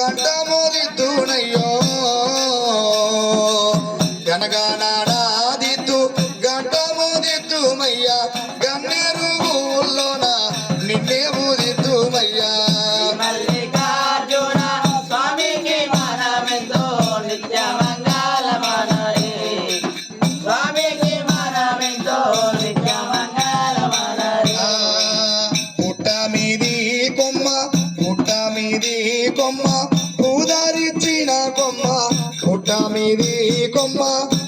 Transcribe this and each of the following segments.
గంట మోదిద్దునయ్యో గనగానాడాదిత్తు గంట మోదిద్దుమయ్యా మీది కొమ్మ పూదారిచ్చిన కొమ్మ పుట్ట మీది కొమ్మ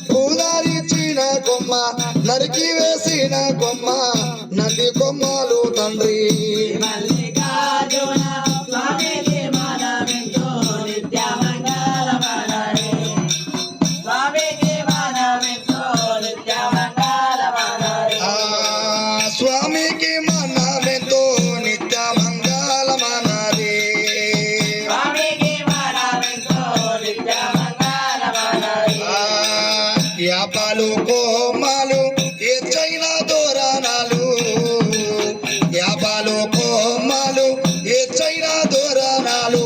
పూదారిచ్చిన కొమ్మ నరికి వేసిన కొమ్మ నంది కొమ్మలు తండ్రి యాపాలు కోమాలు ఎచ్చైన దూరణాలు యాపాలు కోమాలు ఎచ్చైన దూరణాలు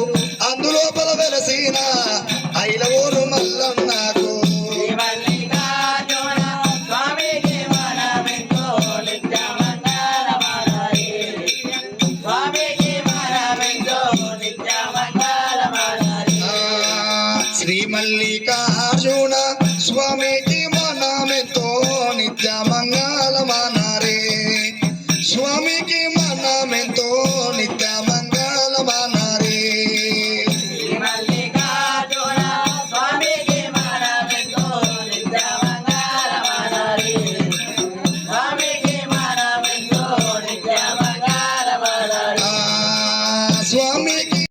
అందులోపల వెలసిన ఐలవోరు మల్లన్నకు. మల్లికార్జున స్వామికి மங்களமான